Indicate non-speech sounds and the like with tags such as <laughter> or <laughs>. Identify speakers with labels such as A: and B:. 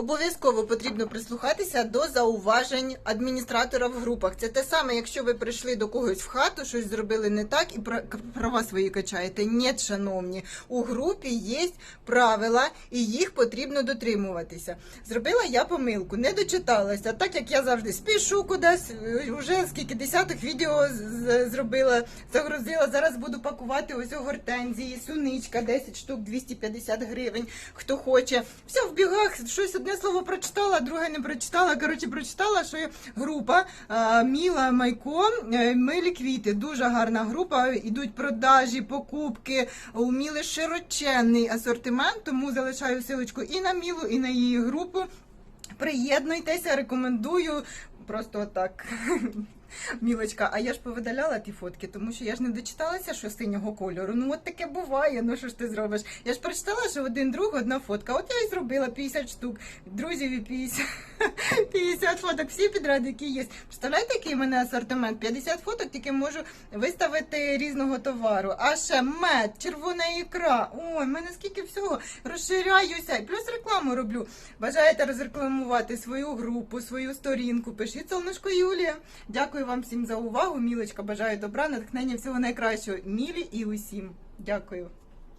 A: Обов'язково потрібно прислухатися до зауважень адміністратора в групах. Це те саме, якщо ви прийшли до когось в хату, щось зробили не так і пра- права свої качаєте. Ні, шановні, у групі є правила і їх потрібно дотримуватися. Зробила я помилку, не дочиталася, так як я завжди спішу кудись, вже скільки десяток відео зробила, загрузила. Зараз буду пакувати ось гортензії, суничка, 10 штук, 250 гривень. Хто хоче. Все в бігах, щось одне слово прочитала, друге не прочитала. Коротше, прочитала, що група а, Міла Майко, е, милі квіти. Дуже гарна група. Ідуть продажі, покупки. У Міли широченний асортимент, тому залишаю силочку і на Мілу, і на її групу. Приєднуйтеся, рекомендую. Просто отак. <laughs> Мілочка, а я ж повидаляла ті фотки, тому що я ж не дочиталася, що синього кольору. Ну от таке буває. Ну що ж ти зробиш? Я ж прочитала, що один друг, одна фотка. От я і зробила 50 штук. Друзів і 50, 50 фоток. Всі підряд, які є. Представляєте, який у мене асортимент? 50 фоток, тільки можу виставити різного товару. А ще мед, червона ікра. Ой, в мене скільки всього. Розширяюся. І плюс рекламу роблю. Бажаєте розрекламувати свою групу, свою сторінку? Пишіть солнышко Юлія. Дякую вам всім за увагу. Мілочка, бажаю добра, натхнення всього найкращого. Мілі і усім. Дякую.